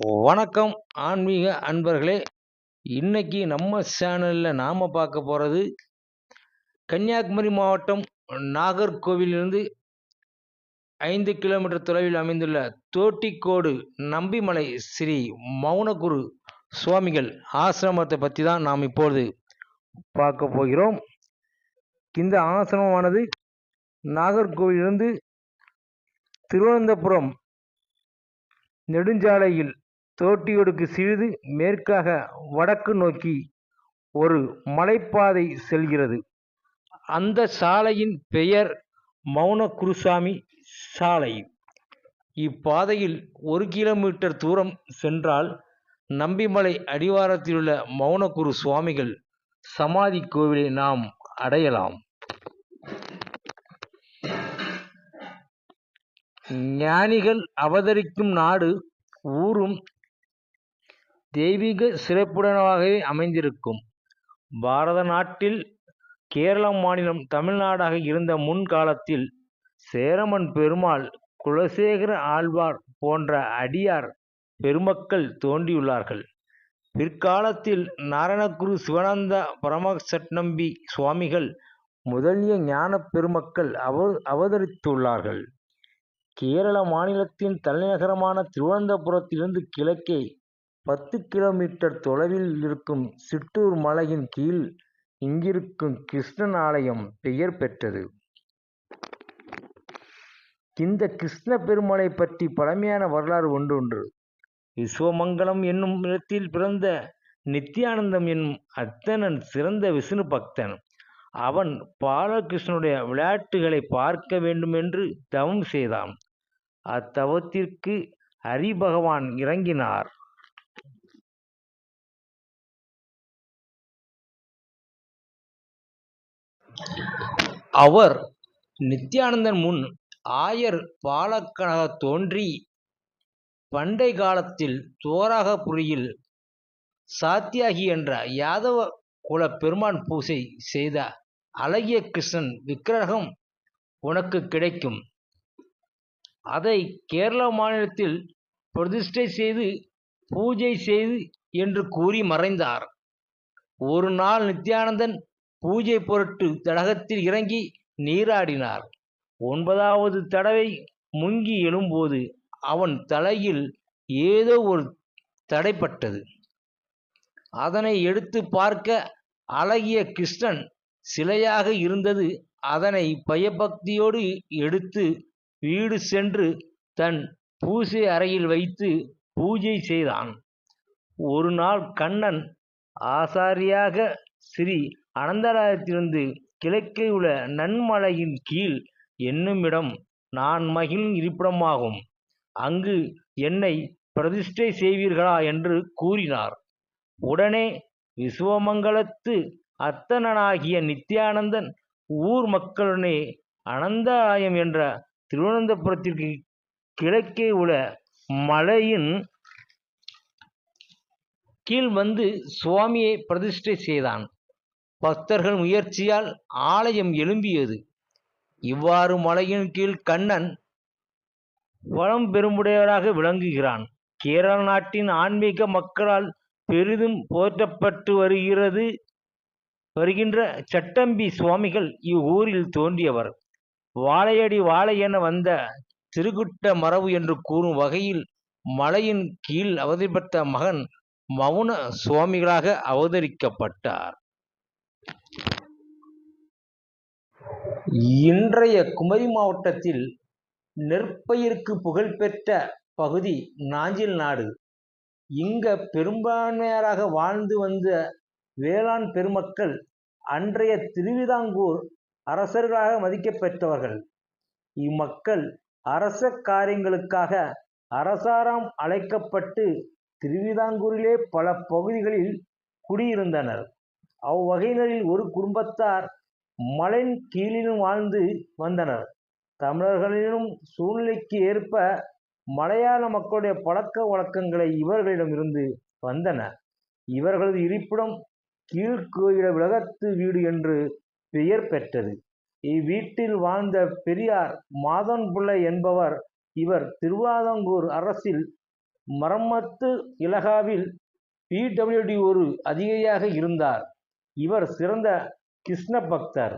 வணக்கம் ஆன்மீக அன்பர்களே. இன்னைக்கு நம்ம சேனலில் நாம் பார்க்க போகிறது கன்னியாகுமரி மாவட்டம் நாகர்கோவிலிருந்து ஐந்து கிலோமீட்டர் தொலைவில் அமைந்துள்ள தோட்டிக்கோடு நம்பிமலை ஸ்ரீ மௌனகுரு சுவாமிகள் ஆசிரமத்தை பற்றி தான் நாம் இப்பொழுது பார்க்க போகிறோம். இந்த ஆசிரமமானது நாகர்கோவிலிருந்து திருவனந்தபுரம் நெடுஞ்சாலையில் தோட்டியோடுக்கு சிறிது மேற்காக வடக்கு நோக்கி ஒரு மலைப்பாதை செல்கிறது. அந்த சாலையின் பெயர் மௌன குருசாமி சாலை. இப்பாதையில் ஒரு கிலோமீட்டர் தூரம் சென்றால் நம்பிமலை அடிவாரத்திலுள்ள மௌனகுரு சுவாமிகள் சமாதி கோவிலை நாம் அடையலாம். ஞானிகள் அவதரிக்கும் நாடு ஊரும் தெய்வீக சிறப்புடனாகவே அமைந்திருக்கும். பாரத நாட்டில் கேரள மாநிலம் தமிழ்நாடாக இருந்த முன்காலத்தில் சேரமன் பெருமாள் குலசேகர ஆழ்வார் போன்ற அடியார் பெருமக்கள் தோன்றியுள்ளார்கள். பிற்காலத்தில் நாராயணகுரு சிவானந்த பரமசட்நம்பி சுவாமிகள் முதலிய ஞான பெருமக்கள் அவ அவதரித்துள்ளார்கள். கேரள மாநிலத்தின் தலைநகரமான திருவனந்தபுரத்திலிருந்து கிழக்கே பத்து கிலோமீட்டர் தொலைவில் இருக்கும் சிற்றூர் மலையின் கீழ் இங்கிருக்கும் கிருஷ்ணன் ஆலயம் பெயர் பெற்றது. இந்த கிருஷ்ண பெருமலை பற்றி பழமையான வரலாறு ஒன்று ஒன்று விஸ்வமங்கலம் என்னும் இடத்தில் பிறந்த நித்யானந்தம் என்னும் அத்தனன் சிறந்த விஷ்ணு பக்தன். அவன் பாலகிருஷ்ணனுடைய விளையாட்டுகளை பார்க்க வேண்டுமென்று தவம் செய்தான். அத்தவத்திற்கு ஹரி பகவான் இறங்கினார். அவர் நித்யானந்தன் முன் ஆயர் பாலக்கனாக தோன்றி பண்டை காலத்தில் தோராகபுரியில் சாத்தியாகி என்ற யாதவ குல பெருமான் பூசை செய்த அழகிய கிருஷ்ணன் விக்கிரகம் உனக்கு கிடைக்கும். அதை கேரள மாநிலத்தில் பிரதிஷ்டை செய்து பூஜை செய்து என்று கூறி மறைந்தார். ஒரு நாள் நித்யானந்தன் பூஜை பொருட்டு தடகத்தில் இறங்கி நீராடினார். ஒன்பதாவது தடவை முங்கி எழும்போது அவன் தலையில் ஏதோ ஒரு தடைப்பட்டது. அதனை எடுத்து பார்க்க அழகிய கிருஷ்ணன் சிலையாக இருந்தது அதனை பயபக்தியோடு எடுத்து வீடு சென்று தன் பூசை அறையில் வைத்து பூஜை செய்தான். ஒரு நாள் கண்ணன் ஆசாரியாக ஸ்ரீ அனந்தராயத்திலிருந்து கிழக்கே உள்ள நன்மலையின் கீழ் என்னுமிடம் நான் மகிழும் இருப்பிடமாகும். அங்கு என்னை பிரதிஷ்டை செய்வீர்களா என்று கூறினார். உடனே விஸ்வமங்கலத்து அத்தனனாகிய நித்யானந்தன் ஊர் மக்களுடனே அனந்தாலயம் என்ற திருவனந்தபுரத்திற்கு கிழக்கே உள்ள மலையின் கீழ் வந்து சுவாமியை பிரதிஷ்டை செய்தான். பக்தர்கள் முயற்சியால் ஆலயம் எழும்பியது. இவ்வாறு மலையின் கீழ் கண்ணன் வளம் பெருமுடையவராக விளங்குகிறான். கேரள நாட்டின் ஆன்மீக மக்களால் பெரிதும் போற்றப்பட்டு வருகிறது வருகின்ற சட்டம்பி சுவாமிகள் இவ்வூரில் தோன்றியவர். வாழையடி வாழை என வந்த திருகுட்ட மரபு என்று கூறும் வகையில் மலையின் கீழ் அவதரிப்பட்ட மகன் மௌன சுவாமிகளாக அவதரிக்கப்பட்டார். இன்றைய குமரி மாவட்டத்தில் நெற்பயிருக்கு புகழ்பெற்ற பகுதி நாஞ்சில் நாடு. இங்க பெரும்பான்மையராக வாழ்ந்து வந்த வேளாண் பெருமக்கள் அன்றைய திருவிதாங்கூர் அரசர்களாக மதிக்கப்பெற்றவர்கள். இம்மக்கள் அரச காரியங்களுக்காக அரசாராம் அழைக்கப்பட்டு திருவிதாங்கூரிலே பல பகுதிகளில் குடியிருந்தனர். அவ்வகையினரில் ஒரு குடும்பத்தார் மலையின் கீழிலும் வாழ்ந்து வந்தனர். தமிழர்களிலும் சூழ்நிலைக்கு ஏற்ப மலையாள மக்களுடைய பழக்க வழக்கங்களை இவர்களிடமிருந்து வந்தன இவர்களது இருப்பிடம் கீழ்கோயில விலகத்து வீடு என்று பெயர் பெற்றது. இவ்வீட்டில் வாழ்ந்த பெரியார் மாதன் பிள்ளை என்பவர் இவர் திருவாதங்கூர் அரசில் மரமத்து இலகாவில் பிடபிள்யூடி ஒரு அதிகாரியாக இருந்தார். இவர் சிறந்த கிருஷ்ண பக்தர்.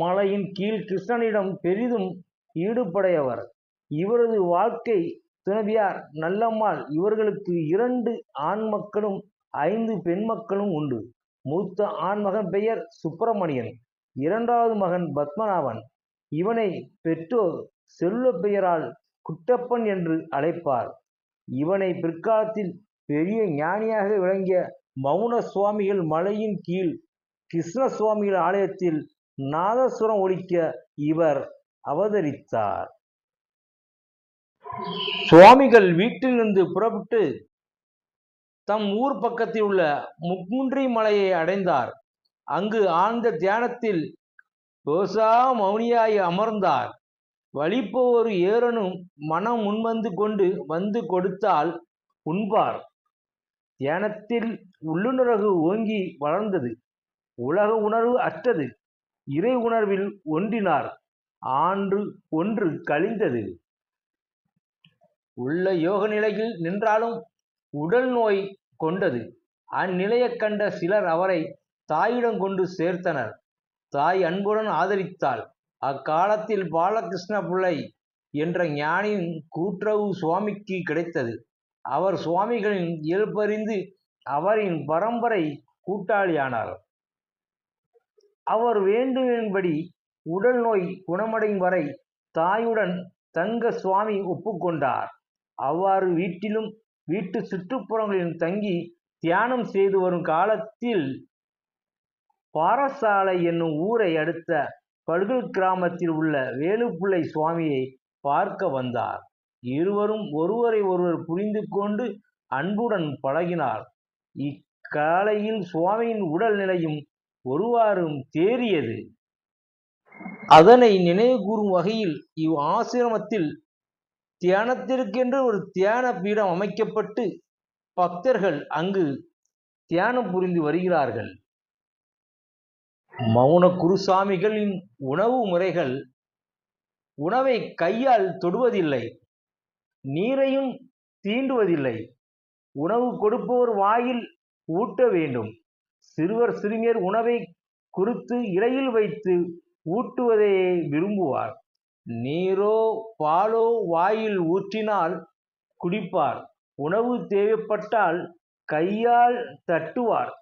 மலையின் கீழ் கிருஷ்ணனிடம் பெரிதும் ஈடுபடையவர். இவரது வாழ்க்கை துணவியார் நல்லம்மாள். இவர்களுக்கு இரண்டு ஆண் மக்களும் ஐந்து பெண் மக்களும் உண்டு. மூத்த ஆண் மகன் பெயர் சுப்பிரமணியன். இரண்டாவது மகன் பத்மநாபன். இவனை பெற்றோர் செல்வ பெயரால் குட்டப்பன் என்று அழைப்பார். இவனை பிற்காலத்தில் பெரிய ஞானியாக விளங்கிய மௌன சுவாமிகள் மலையின் கீழ் கிருஷ்ண சுவாமிகள் ஆலயத்தில் நாதசுரம் ஒலிக்க இவர் அவதரித்தார். சுவாமிகள் வீட்டிலிருந்து புறப்பட்டு தம் ஊர் பக்கத்தில் உள்ள முக்குன்றி மலையை அடைந்தார். அங்கு ஆழ்ந்த தியானத்தில் ரோசா மௌனியாய் அமர்ந்தார். வழிப்போர் ஏறனும் மனம் முன்வந்து கொண்டு வந்து கொடுத்தால் உண்பார். தியானத்தில் உள்ளுணர்வு ஓங்கி வளர்ந்தது. உலக உணர்வு அற்றது. இறை உணர்வில் ஒன்றினார். ஆண்டு ஒன்று கழிந்தது. உள்ள யோக நிலையில் நின்றாலும் உடல் நோய் கொண்டது. அந்நிலையைக் கண்ட சிலர் அவரை தாயிடம் கொண்டு சேர்த்தனர். தாய் அன்புடன் ஆதரித்தாள். அக்காலத்தில் பாலகிருஷ்ண பிள்ளை என்ற ஞானியின் கூற்றவு சுவாமிக்கு கிடைத்தது. அவர் சுவாமிகளின் இயல்பறிந்து அவரின் பரம்பரை கூட்டாளியானார். அவர் வேண்டுமென்படி உடல் நோய் குணமடையும் வரை தாயுடன் தங்க சுவாமி ஒப்புக்கொண்டார். அவ்வாறு வீட்டிலும் வீட்டு சுற்றுப்புறங்களிலும் தங்கி தியானம் செய்து வரும் காலத்தில் பாரசாலை என்னும் ஊரை அடுத்த படுகல் கிராமத்தில் உள்ள வேலுப்பிள்ளை சுவாமியை பார்க்க வந்தார். இருவரும் ஒருவரை ஒருவர் புரிந்து கொண்டு அன்புடன் பழகினார். இக்காலையில் சுவாமியின் உடல் நிலையும் ஒருவாறும் தேறியது. அதனை நினைவு கூறும் வகையில் இவ் ஆசிரமத்தில் தியானத்திற்கென்று ஒரு தியான பீடம் அமைக்கப்பட்டு பக்தர்கள் அங்கு தியானம் புரிந்து வருகிறார்கள். மௌன குருசாமிகளின் உணவு முறைகள் உணவை கையால் தொடுவதில்லை. நீரையும் தீண்டுவதில்லை. உணவு கொடுப்போர் வாயில் ஊட்ட வேண்டும். சிறுவர் சிறுமியர் உணவை குறித்து இலையில் வைத்து ஊட்டுவதையே விரும்புவார். நீரோ பாலோ வாயில் ஊற்றினால் குடிப்பார். உணவு தேவைப்பட்டால் கையால் தட்டுவார்.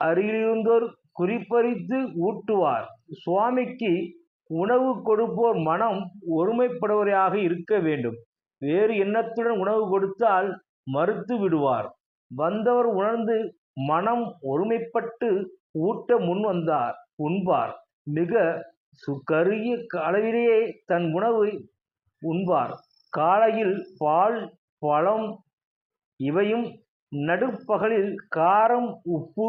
அருகிலிருந்தோர் குறிப்பறித்து ஊட்டுவார். சுவாமிக்கு உணவு கொடுப்போர் மனம் ஒருமைப்படுவதாக இருக்க வேண்டும். வேறு எண்ணத்துடன் உணவு கொடுத்தால் மறுத்து விடுவார். வந்தவர் உணர்ந்து மனம் ஒருமைப்பட்டு ஊட்ட முன் வந்தார் உண்பார். மிக சுக்கருகிய அளவிலேயே தன் உணவை உண்பார். காலையில் பால் பழம் இவையும் நடுப்பகலில் காரம் உப்பு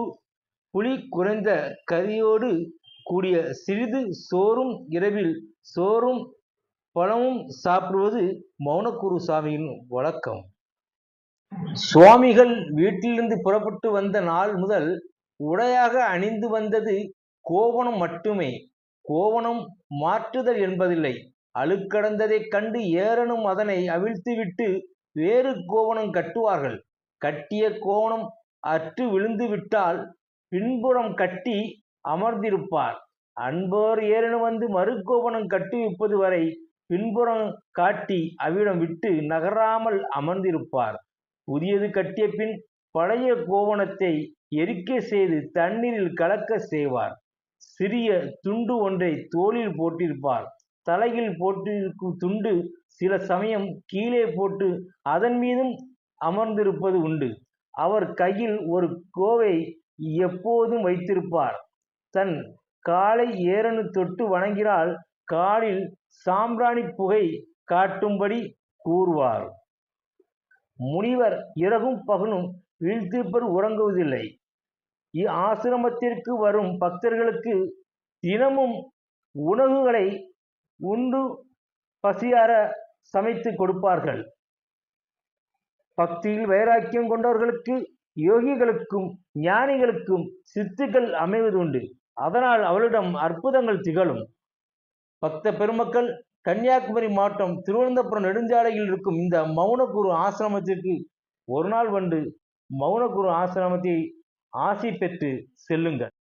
புளி குறைந்த கறியோடு கூடிய சிறிது சோறும் இரவில் சோறும் பழமும் சாப்பிடுவது மௌனக்குரு சாமியின் வழக்கம். சுவாமிகள் வீட்டிலிருந்து புறப்பட்டு வந்த நாள் முதல் உடையாக அணிந்து வந்தது கோவணம் மட்டுமே. கோவணம் மாற்றுதல் என்பதில்லை. அழுக்கடந்ததைக் கண்டு ஏறனும் அதனை அவிழ்த்துவிட்டு வேறு கோவணம் கட்டுவார்கள். கட்டிய கோவணம் அற்று விழுந்து விட்டால் பின்புறம் கட்டி அமர்ந்திருப்பார். அன்போர் ஏறனும் வந்து மறுகோவணம் கட்டுவிப்பது வரை பின்புறம் காட்டி அவ்விடம் விட்டு நகராமல் அமர்ந்திருப்பார். புதியது கட்டிய பின் பழைய கோவணத்தை எரிக்க செய்து தண்ணீரில் கலக்க செய்வார். சிறிய துண்டு ஒன்றை தோளில் போட்டிருப்பார். தலையில் போட்டிருக்கும் துண்டு சில சமயம் கீழே போட்டு அதன் மீதும் அமர்ந்திருப்பது உண்டு. அவர் கையில் ஒரு கோவை எப்போதும் வைத்திருப்பார். தன் காலை ஏறனு தொட்டு வணங்கினால் காலில் சாம்பிராணி புகை காட்டும்படி கூறுவார். முனிவர் இரவும் பகலும் வீழ்த்திருப்பர் உறங்குவதில்லை. ஆசிரமத்திற்கு வரும் பக்தர்களுக்கு தினமும் உணவுகளை உண்டு பசியார சமைத்து கொடுப்பார்கள். பக்தியில் வைராக்கியம் கொண்டவர்களுக்கு யோகிகளுக்கும் ஞானிகளுக்கும் சித்துக்கள் அமைவது உண்டு அதனால் அவளிடம் அற்புதங்கள் திகழும். பக்த பெருமக்கள் கன்னியாகுமரி மாவட்டம் திருவனந்தபுரம் நெடுஞ்சாலையில் இருக்கும் இந்த மௌனகுரு ஆசிரமத்திற்கு ஒரு நாள் வந்து மௌனகுரு ஆசிரமத்தை ஆசி பெற்று செல்லுங்கள்.